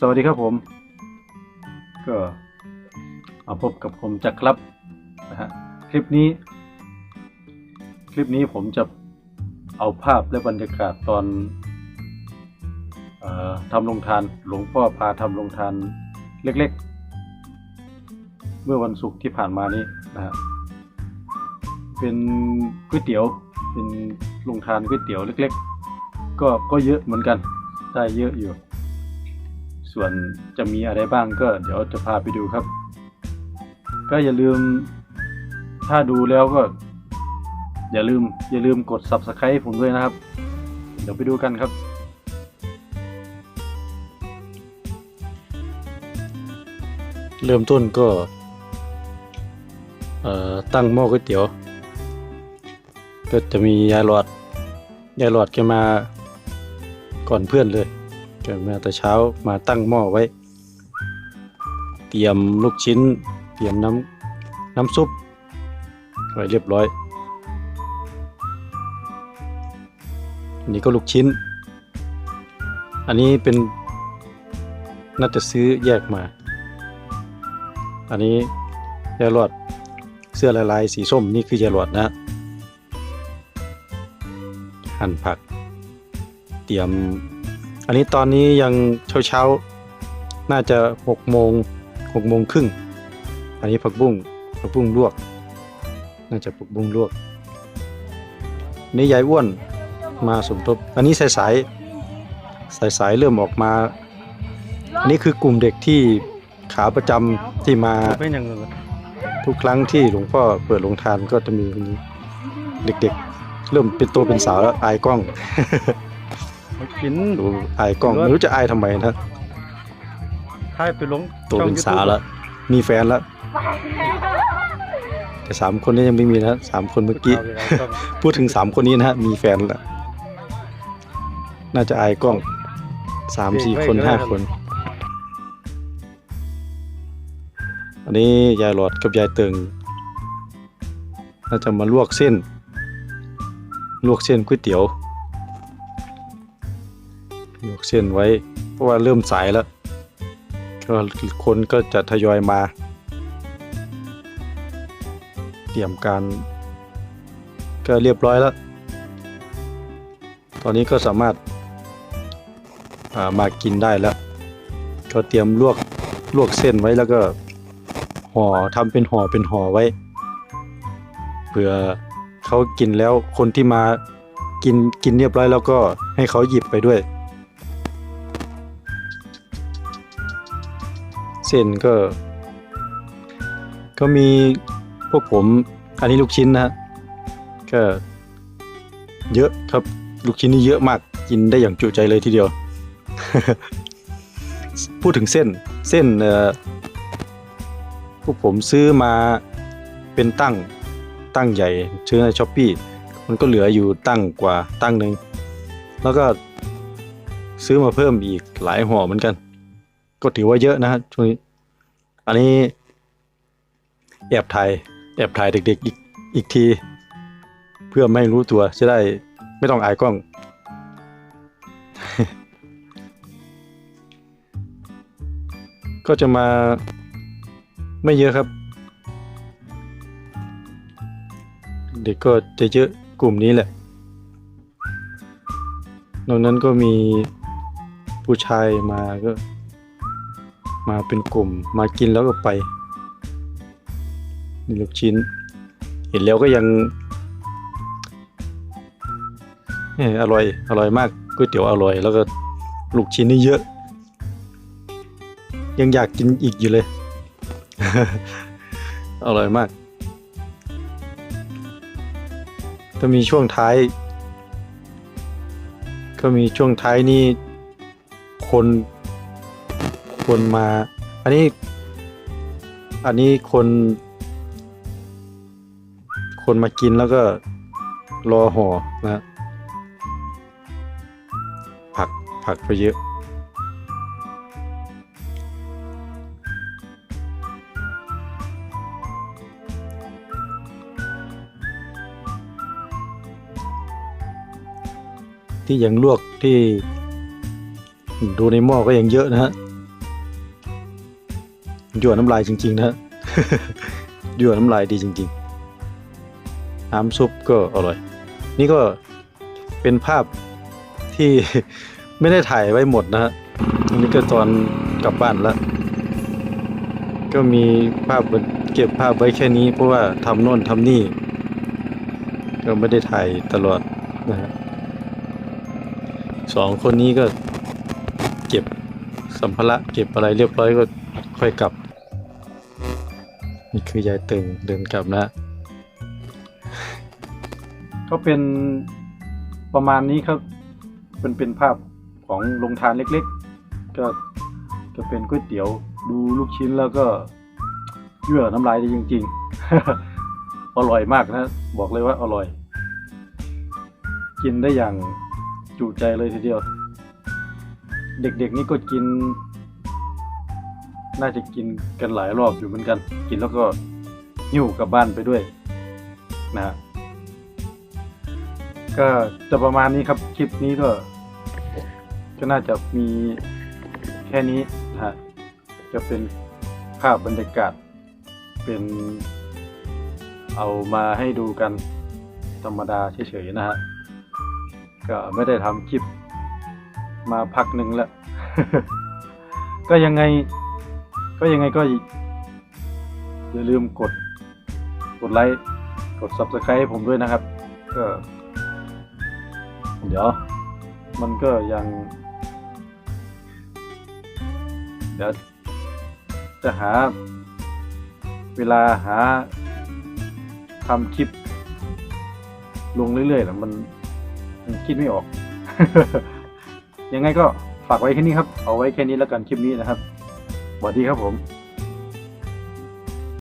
สวัสดีครับผม ก็มาพบกับผมจักรครับนะฮะคลิปนี้ คลิปนี้ผมจะเอาภาพและบรรยากาศตอนออทำโรงทานหลวงพ่อพาทำโรงทานเล็กๆ เมื่อวันศุกร์ที่ผ่านมานี้นะฮะเป็นก๋วยเตี๋ยวเป็นโรงทานก๋วยเตี๋ยวเล็ก ๆ ก็ก็เยอะเหมือนกันได้เยอะอยู่ ส่วนจะมีอะไรบ้างก็เดี๋ยวจะพาไปดูครับ ก็อย่าลืมถ้าดูแล้วก็ อย่าลืม อย่าลืมกด subscribe ผมด้วยนะครับ เดี๋ยวไปดูกันครับเริ่มต้นก็ตั้งหม้อก๋วยเตี๋ยว ก็จะมียายหลอด ยายหลอดแกมาก่อนเพื่อนเลย แมาแต่เช้ามาตั้งหม้อไว้ เตรียมลูกชิ้น เตรียมน้ำน้ำซุปไว้เรียบร้อยอันนี้ก็ลูกชิ้น อันนี้เป็นน่าจะซื้อแยกมา อันนี้ยายหลอดเสื้อลายลายสีส้มนี่คือยายหลอดนะ หั่นผัก เตรียม อันนี้ตอนนี้ยังเช้าเช้าๆน่าจะหกโมงหกโมงครึ่ง อันนี้ผักบุ้งผักบุ้งลวก น่าจะผักบุ้งลวก นี่ยายอ้วนมาสมทบ อันนี้สายสายสายสายๆเริ่มออกมา อันนี้คือกลุ่มเด็กที่ขาประจำที่มาทุกครั้งที่หลวงพ่อเปิดโรงทานก็จะมีเด็กๆ เริ่มเป็นตัวเป็นสาวแล้วอายกล้อง กินดูอายกล้องไม่รู้จะอายทำไมนะท้ายไปลงตัวเป็นสาวแล้วมีแฟนแล้วแต่สามคนนี้ยังไม่มีนะสามคนเมื่อกี้ พูดถึงสามคนนี้นะฮะมีแฟนแล้วน่าจะอายกล้องสามสี่คนห้าคน อันนี้ยายหลอดกับยายเติงน่าจะมาลวกเส้น ลวกเส้นก๋วยเตี๋ยว ลวกเส้นไว้ เพราะว่าเริ่มสายแล้วก็คนก็จะทยอยมา เตรียมการ ก็เรียบร้อยแล้ว ตอนนี้ก็สามารถามากินได้แล้ว ก็เตรียมลวกลวกเส้นไว้แล้วก็ห่อทำเป็นห่อเป็นห่อไว้เผื่อเขากินแล้วคนที่มากินกินเรียบร้อยแล้วก็ให้เขาหยิบไปด้วย เส้นก็ ก็มีพวกผม อันนี้ลูกชิ้นนะฮะก็ เยอะครับลูกชิ้นนี่เยอะมากกินได้อย่างจุใจเลยทีเดียว พูดถึงเส้นเส้นเอ่อพวกผมซื้อมาเป็นตั้งตั้งใหญ่ซื้อในช้อปปี้มันก็เหลืออยู่ตั้งกว่าตั้งหนึ่งแล้วก็ซื้อมาเพิ่มอีกหลายห่อเหมือนกัน ก็ถือว่าเยอะนะฮะช่วงนี้ อันนี้ แอบถ่ายแอบถ่ายเด็กๆอีกอีกที เพื่อไม่รู้ตัวจะได้ไม่ต้องอายกล้อง ก็จะมาไม่เยอะครับ เด็กก็จะเยอะกลุ่มนี้แหละนอกนั้นก็มีผู้ชายมาก็ มาเป็นกลุ่มมากินแล้วก็ไปนี่ลูกชิ้น เห็นแล้วก็ยังอร่อยอร่อยมากก๋วยเตี๋ยวอร่อย แล้วก็ลูกชิ้นนี่เยอะ ยังอยากกินอีกอยู่เลย อร่อยมากก็มีช่วงท้าย ก็มีช่วงท้ายนี่คน คนมา อันนี้ อันนี้คน คนมากินแล้วก็รอห่อนะผักผักไปเยอะ ที่ยังลวกที่ดูในหม้อก็ยังเยอะนะฮะ ยั่วน้ำลายจริง ๆ นะยั่วน้ำลายดีจริง ๆ น้ำซุปก็อร่อย นี่ก็เป็นภาพที่ไม่ได้ถ่ายไว้หมดนะฮะอันนี้ก็ตอนกลับบ้านแล้ว ก็มีภาพเก็บภาพไว้แค่นี้ เพราะว่าทำโน่นทำนี่ ก็ไม่ได้ถ่ายตลอดนะฮะสองคนนี้ก็เก็บสัมภาระเก็บอะไรเรียบร้อยก็ค่อยกลับ นี่คือยายตึงเดินกลับนะก็เป็นประมาณนี้ครับ เป็นเป็นภาพของโรงทานเล็กๆ ก็ก็เป็นก๋วยเตี๋ยวดูลูกชิ้นแล้วก็เยื่อน้ำลายได้จริง ๆ อร่อยมากนะ บอกเลยว่าอร่อย กินได้อย่างจุใจเลยทีเดียว เด็กๆนี่ก็กิน น่าจะกินกันหลายรอบอยู่เหมือนกัน กินแล้วก็หิ้วกลับบ้านไปด้วยนะฮะก็จะประมาณนี้ครับคลิปนี้ก็ ก็น่าจะมีแค่นี้นะฮะจะเป็นภาพบรรยากาศ เป็นเอามาให้ดูกันธรรมดาเฉยๆนะฮะก็ไม่ได้ทำคลิปมาพักหนึ่งแล้ว ก็ยังไง ก็ยังไงก็ อย่าลืมกด กดไลค์ กด subscribe ให้ผมด้วยนะครับ ก็ เดี๋ยว มันก็ยัง เดี๋ยว จะหา เวลาหาทำคลิป ลงเรื่อยๆแล้วมันมันคิดไม่ออก ยังไงก็ฝากไว้แค่นี้ครับ เอาไว้แค่นี้แล้วกันคลิปนี้นะครับ สวัสดีครับผม